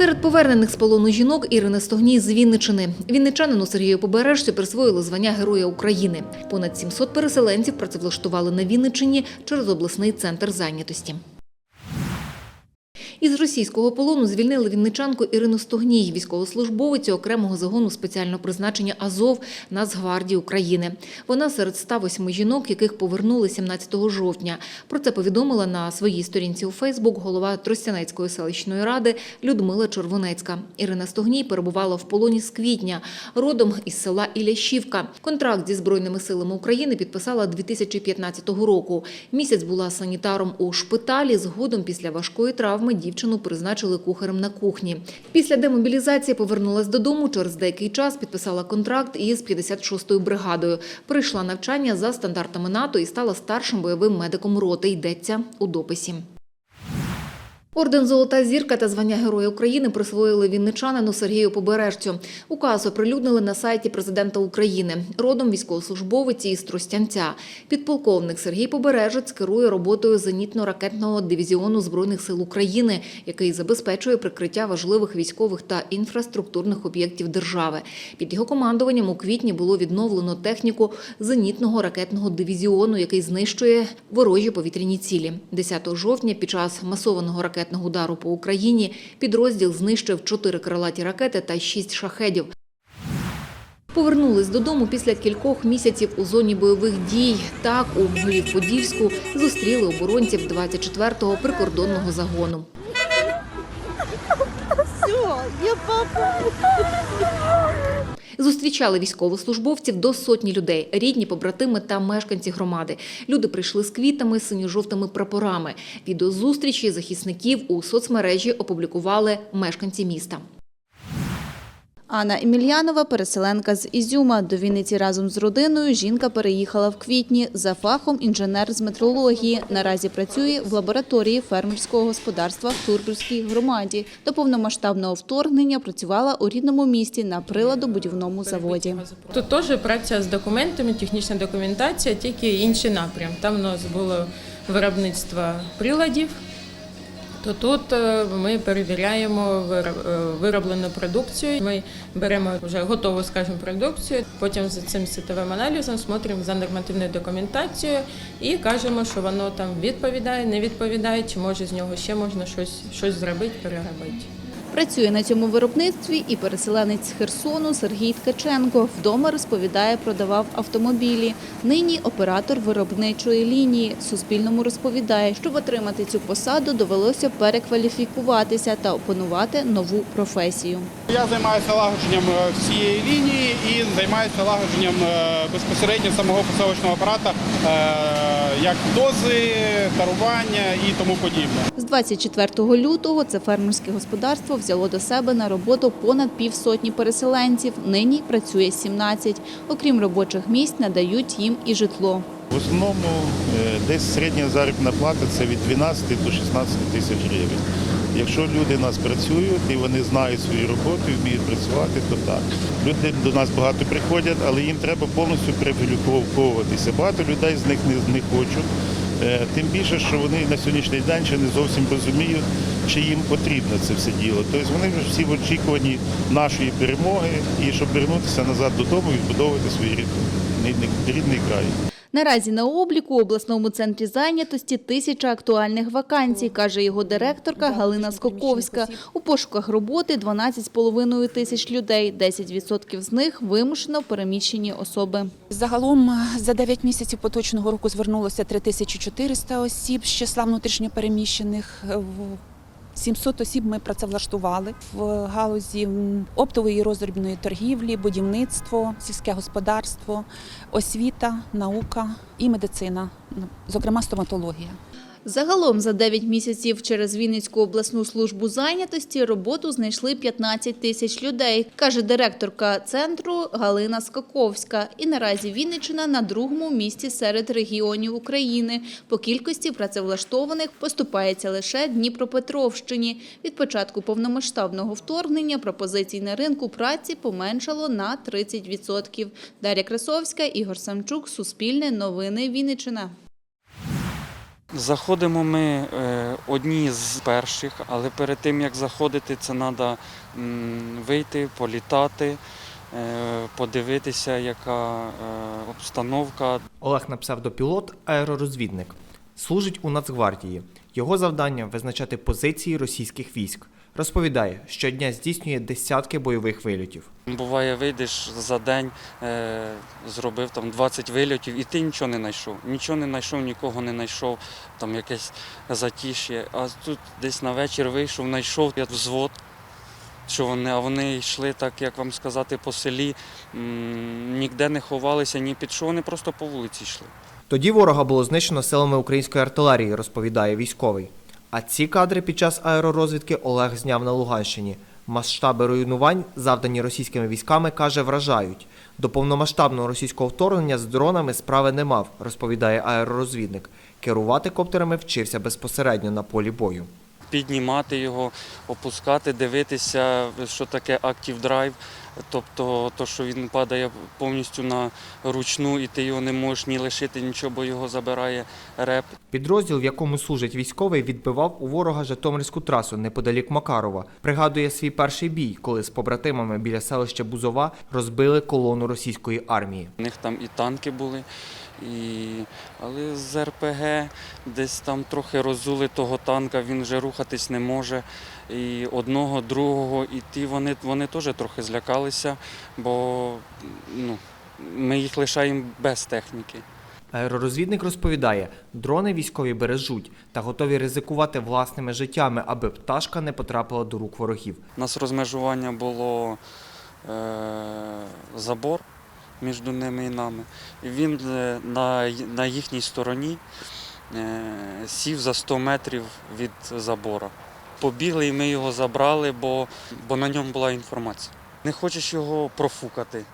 Серед повернених з полону жінок Ірина Стогній з Вінничини. Вінничанину Сергію Побережцю присвоїли звання Героя України. Понад 700 переселенців працевлаштували на Вінничині через обласний центр зайнятості. Із російського полону звільнили вінничанку Ірину Стогній, військовослужбовицю окремого загону спеціального призначення Азов Нацгвардії України. Вона серед 108 жінок, яких повернули 17 жовтня. Про це повідомила на своїй сторінці у Фейсбук голова Тростянецької селищної ради Людмила Червонецька. Ірина Стогній перебувала в полоні з квітня, родом із села Ілящівка. Контракт зі Збройними силами України підписала 2015 року. Місяць була санітаром у шпиталі. Згодом після важкої травми дівчину призначили кухарем на кухні. Після демобілізації повернулась додому. Через деякий час підписала контракт із 56-ю бригадою. Прийшла навчання за стандартами НАТО і стала старшим бойовим медиком роти. Йдеться у дописі. Орден Золота зірка та звання Героя України присвоїли вінничанину Сергію Побережцю. Указ оприлюднили на сайті президента України. Родом військовослужбовиці із Тростянця. Підполковник Сергій Побережець керує роботою зенітно-ракетного дивізіону Збройних сил України, який забезпечує прикриття важливих військових та інфраструктурних об'єктів держави. Під його командуванням у квітні було відновлено техніку зенітного ракетного дивізіону, який знищує ворожі повітряні цілі. 10 жовтня під час масованого ракетного удару по Україні підрозділ знищив чотири крилаті ракети та шість шахедів. Повернулись додому після кількох місяців у зоні бойових дій. Так у Львів-Подільську зустріли оборонців 24-го прикордонного загону. Все, я папа. Зустрічали військовослужбовців до сотні людей, рідні, побратими та мешканці громади. Люди прийшли з квітами, синьо-жовтими прапорами. Відеозустрічі захисників у соцмережі опублікували мешканці міста. Анна Емельянова, переселенка з Ізюма. До Вінниці разом з родиною жінка переїхала в квітні. За фахом інженер з метрології. Наразі працює в лабораторії фермерського господарства в Турбівській громаді. До повномасштабного вторгнення працювала у рідному місті на приладобудівному заводі. Тут теж праця з документами, технічна документація, тільки інший напрям. Там у нас було виробництво приладів. То тут е, ми перевіряємо е, вироблену продукцію. Ми беремо вже готову, скажімо, продукцію. Потім за цим світовим аналізом смотримо за нормативною документацією і кажемо, що воно там відповідає, не відповідає, чи може з нього ще можна щось, щось зробити, переробити. Працює на цьому виробництві і переселенець з Херсону Сергій Ткаченко. Вдома розповідає, продавав автомобілі. Нині оператор виробничої лінії. Суспільному розповідає, щоб отримати цю посаду, довелося перекваліфікуватися та опанувати нову професію. Я займаюся налагодженням е, всієї лінії і займаюся налагодженням е, безпосередньо самого посилочного апарата, е, як дози, тарування і тому подібне. З 24 лютого це фермерське господарство взяло до себе на роботу понад півсотні переселенців. Нині працює 17. Окрім робочих місць, надають їм і житло. В основному е, десь середня заробітна плата це від 12 до 16 тисяч гривень. Якщо люди нас працюють і вони знають свою роботу, вміють працювати, то так. Люди до нас багато приходять, але їм треба повністю перекваліфіковуватися. Багато людей з них не, не хочуть. Е, Тим більше, що вони на сьогоднішній день ще не зовсім розуміють, чи їм потрібно це все діло. Тобто вони вже всі в очікуванні нашої перемоги і щоб вернутися назад додому і відбудовувати свій рідний, рідний край. Наразі на обліку у обласному центрі зайнятості тисяча актуальних вакансій, каже його директорка Галина Скоковська. У пошуках роботи 12,5 тисяч людей, 10% з них вимушено переміщені особи. Загалом е, за 9 місяців поточного року звернулося 3400 осіб з числа внутрішньопереміщених. Е, в- 700 осіб ми працевлаштували в галузі оптової розробної торгівлі, будівництво, сільське господарство, освіта, наука і медицина, ну, зокрема стоматологія. Загалом за 9 місяців через Вінницьку обласну службу зайнятості роботу знайшли 15 тисяч людей, каже директорка центру Галина Скаковська. І наразі Вінниччина на другому місці серед регіонів України. По кількості працевлаштованих поступається лише Дніпропетровщині. Від початку повномасштабного вторгнення пропозицій на ринку праці поменшало на 30%. Дар'я Красовська, Ігор Самчук, Суспільне, Новини Вінниччина. Заходимо ми е, одні з перших, але перед тим як заходити, це треба вийти, політати, е, подивитися, яка е, обстановка. Олег на псевдопілот аеророзвідник. Служить у Нацгвардії. Його завдання визначати позиції російських військ. Розповідає, щодня здійснює десятки бойових вильотів. Буває, вийдеш за день, е, зробив там 20 вильотів, і ти нічого не знайшов. Нічого не знайшов, нікого не знайшов, там якесь затішє. А тут десь на вечір вийшов, знайшов я взвод. Що вони, а вони йшли, так як вам сказати, по селі, ніде не ховалися, ні під що, вони просто по вулиці йшли. Тоді ворога було знищено силами української артилерії, розповідає військовий. А ці кадри під час аеророзвідки Олег зняв на Луганщині. Масштаби руйнувань, завдані російськими військами, каже, вражають. До повномасштабного російського вторгнення з дронами справи не мав, розповідає аеророзвідник. Керувати коптерами вчився безпосередньо на полі бою. Піднімати його, опускати, дивитися, що таке Active Drive, тобто то, що він падає повністю на ручну, і ти його не можеш ні лишити нічого, бо його забирає реп. Підрозділ, в якому служить військовий, відбивав у ворога Житомирську трасу неподалік Макарова. Пригадує свій перший бій, коли з побратимами біля селища Бузова розбили колону російської армії. У них там і танки були, і... але з РПГ десь там трохи розули того танка, він вже рухатись не може. І одного, другого, і ті вони, вони теж трохи злякалися, бо ну, ми їх лишаємо без техніки. Аеророзвідник розповідає, дрони військові бережуть та готові ризикувати власними життями, аби пташка не потрапила до рук ворогів. У нас розмежування було е, забор між ними і нами. І він е, на, на їхній стороні е, сів за 100 метрів від забора. Побігли і ми його забрали, бо, бо на ньому була інформація. Не хочеш його профукати.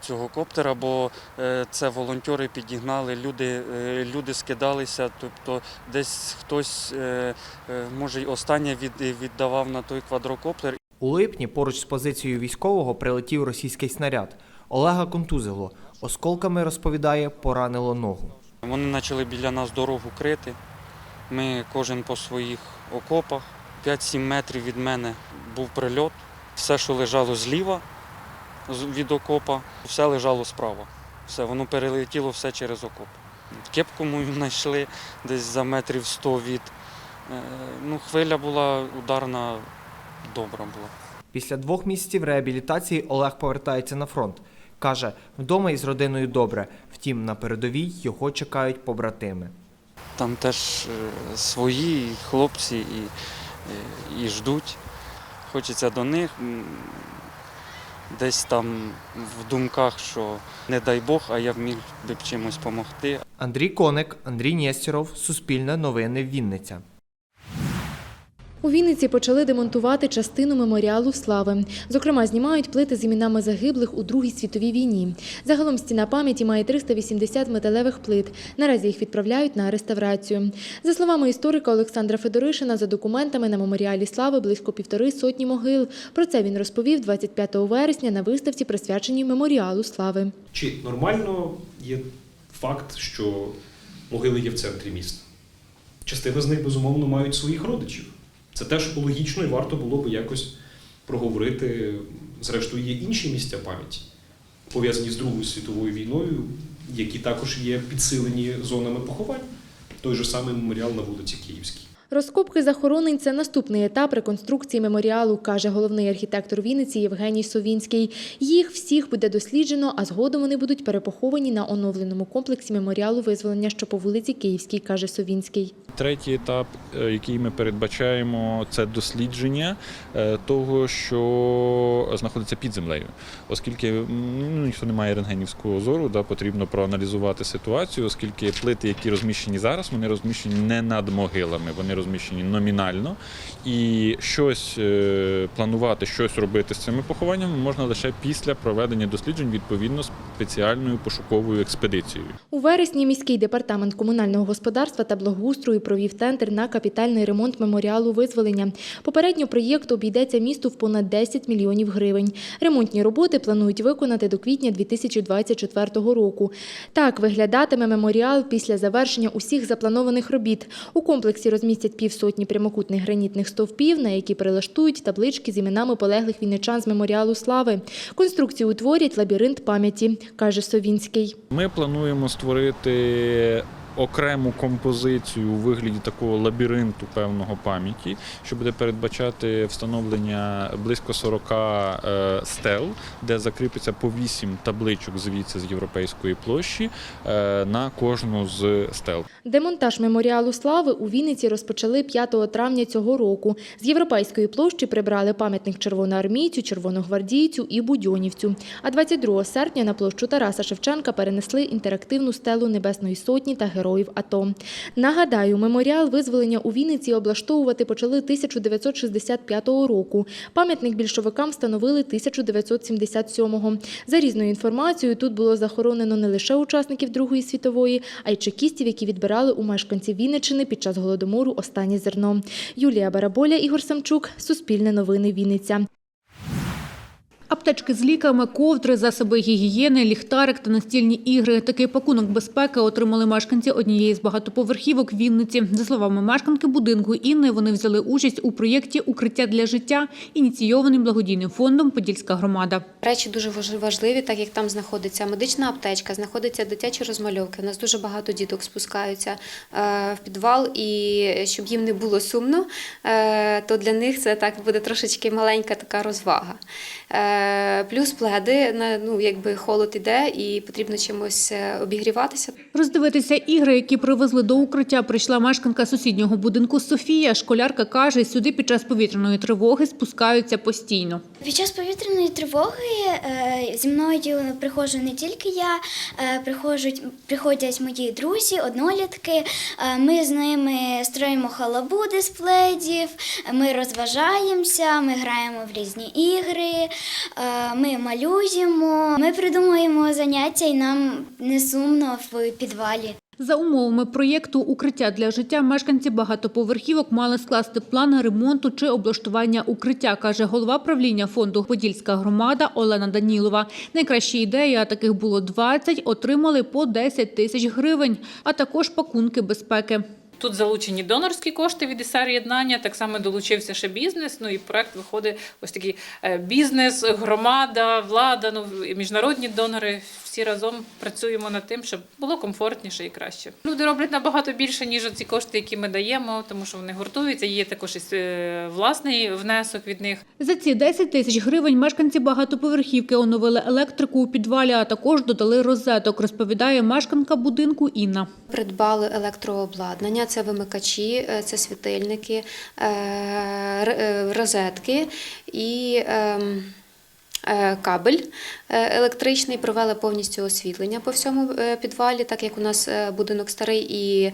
Цього коптера, бо е, це волонтери підігнали, люди, е, люди скидалися, тобто десь хтось, е, може, й останнє від, віддавав на той квадрокоптер, У липні поруч з позицією військового прилетів російський снаряд. Олега контузило. Осколками розповідає, поранило ногу. Вони почали біля нас дорогу крити. Ми кожен по своїх окопах. 5-7 метрів від мене був прильот. Все, що лежало зліва від окопа, все лежало справа. Все, воно перелетіло все через окоп. Кепку мою знайшли десь за метрів 100 від. Е, Ну, хвиля була ударна, добра була. Після двох місяців реабілітації Олег повертається на фронт. Каже, вдома із родиною добре. Втім, на передовій його чекають побратими. Там теж е, свої і хлопці і, і, ждуть. Хочеться до них. Десь там в думках, що не дай Бог, а я вміг би чимось допомогти. Андрій Коник, Андрій Нєстєров, Суспільне новини Вінниця. У Вінниці почали демонтувати частину меморіалу слави. Зокрема, знімають плити з іменами загиблих у Другій світовій війні. Загалом стіна пам'яті має 380 металевих плит. Наразі їх відправляють на реставрацію. За словами історика Олександра Федоришина, за документами на меморіалі слави близько півтори сотні могил. Про це він розповів 25 вересня на виставці, присвяченій меморіалу слави. Чи нормально є факт, що могили є в центрі міста? Частина з них, безумовно, мають своїх родичів. Це теж логічно і варто було би якось проговорити. Зрештою, є інші місця пам'яті, пов'язані з Другою світовою війною, які також є підсилені зонами поховань. Той же самий меморіал на вулиці Київській. Розкопки захоронень – це наступний етап реконструкції меморіалу, каже головний архітектор Вінниці Євгеній Совінський. Їх всіх буде досліджено, а згодом вони будуть перепоховані на оновленому комплексі меморіалу визволення, що по вулиці Київській, каже Совінський. Третій етап, е, який ми передбачаємо, це дослідження е, того, що знаходиться під землею, оскільки ну, ніхто не має рентгенівського зору, да, потрібно проаналізувати ситуацію, оскільки плити, які розміщені зараз, вони розміщені не над могилами, вони розміщені номінально, і щось е, планувати, щось робити з цими похованнями можна лише після проведення досліджень відповідно спеціальною пошуковою експедицією. У вересні міський департамент комунального господарства та благоустрою провів тендер на капітальний ремонт меморіалу визволення. Попередньо проєкт обійдеться місту в понад 10 мільйонів гривень. Ремонтні роботи планують виконати до квітня 2024 року. Так виглядатиме меморіал після завершення усіх запланованих робіт. У комплексі розмістять півсотні прямокутних гранітних стовпів, на які прилаштують таблички з іменами полеглих вінничан з меморіалу слави. Конструкцію утворять лабіринт пам'яті, каже Совінський. Ми плануємо створити окрему композицію у вигляді такого лабіринту певного пам'яті, що буде передбачати встановлення близько 40 е, стел, де закріпиться по 8 табличок звідси з європейської площі е, на кожну з стел. Демонтаж меморіалу слави у Вінниці розпочали 5 травня цього року. З європейської площі прибрали пам'ятник червоноармійцю, червоногвардійцю і будьонівцю. А 22 серпня на площу Тараса Шевченка перенесли інтерактивну стелу Небесної Сотні та героїв АТО. Нагадаю, меморіал визволення у Вінниці облаштовувати почали 1965 року. Пам'ятник більшовикам встановили 1977-го. За різною інформацією, тут було захоронено не лише учасників Другої світової, а й чекістів, які відбирали у мешканців Вінниччини під час голодомору останнє зерно. Юлія Бараболя, Ігор Самчук, Суспільне новини Вінниця. Аптечки з ліками, ковдри, засоби гігієни, ліхтарик та настільні ігри. Такий пакунок безпеки отримали мешканці однієї з багатоповерхівок Вінниці. За словами мешканки будинку Інни, вони взяли участь у проєкті Укриття для життя, ініційованим благодійним фондом Подільська громада. Речі дуже важ- важливі, так як там знаходиться медична аптечка, знаходяться дитячі розмальовки. У нас дуже багато діток спускаються е, в підвал, і щоб їм не було сумно, е, то для них це так буде трошечки маленька така розвага. Е, Плюс пледи, на- ну якби холод іде і потрібно чимось е, обігріватися. Роздивитися ігри, які привезли до укриття, прийшла мешканка сусіднього будинку Софія. Школярка каже, сюди під час повітряної тривоги спускаються постійно. Під час повітряної тривоги е, зі мною приходжу не тільки я, е, приходять, приходять мої друзі, однолітки. Е, Ми з ними строїмо халабуди з пледів, ми розважаємося, ми граємо в різні ігри, ми малюємо, ми придумуємо заняття і нам не сумно в підвалі. За умовами проєкту Укриття для життя мешканці багатоповерхівок мали скласти план ремонту чи облаштування укриття, каже голова правління фонду Подільська громада Олена Данілова. Найкращі ідеї, а таких було 20, отримали по 10 тисяч гривень, а також пакунки безпеки. Тут залучені донорські кошти від ІСР єднання. Так само долучився ще бізнес. Ну і проект виходить ось такий е, бізнес, громада, влада, ну міжнародні донори. Всі разом працюємо над тим, щоб було комфортніше і краще. Люди роблять набагато більше, ніж ці кошти, які ми даємо, тому що вони гуртуються. Є також і е, власний внесок від них. За ці 10 тисяч гривень мешканці багатоповерхівки оновили електрику у підвалі, а також додали розеток, розповідає мешканка будинку Інна. Придбали електрообладнання, це вимикачі, е, це світильники, е, е, розетки і ем, кабель електричний. Провели повністю освітлення по всьому підвалі, так як у нас будинок старий і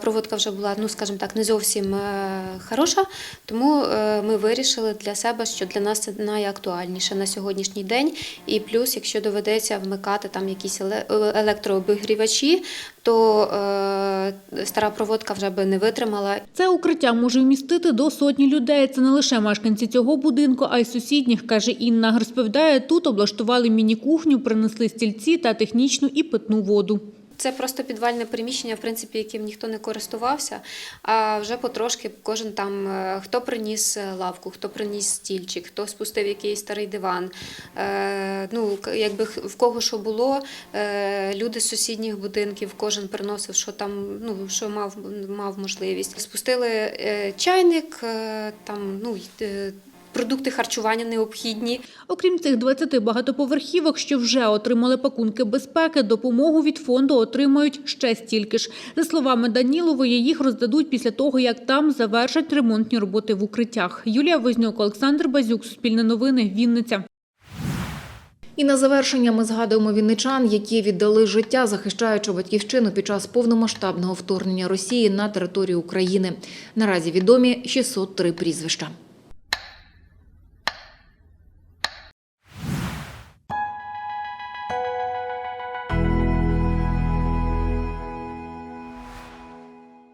проводка вже була, ну скажімо так, не зовсім хороша. Тому ми вирішили для себе, що для нас це найактуальніше на сьогоднішній день. І плюс, якщо доведеться вмикати там якісь еле- електрообігрівачі, то е, стара проводка вже би не витримала. Це укриття може вмістити до сотні людей. Це не лише мешканці цього будинку, а й сусідніх, каже Інна. Розповідає, тут облаштували міні-кухню, принесли стільці та технічну і питну воду. Це просто підвальне приміщення, в принципі, яким ніхто не користувався. А вже потрошки кожен там е, хто приніс е, лавку, хто приніс стільчик, хто спустив якийсь старий диван. Е, ну, якби в кого що було, люди з сусідніх будинків, кожен приносив, що там, ну що мав, мав можливість. Спустили чайник, там ну продукти харчування необхідні. Окрім цих 20 багатоповерхівок, що вже отримали пакунки безпеки, допомогу від фонду отримають ще стільки ж. За словами Данілової, їх роздадуть після того, як там завершать ремонтні роботи в укриттях. Юлія Вознюк, Олександр Базюк, Суспільне новини, Вінниця. І на завершення ми згадуємо вінничан, які віддали життя, захищаючи батьківщину під час повномасштабного вторгнення Росії на територію України. Наразі відомі 603 прізвища.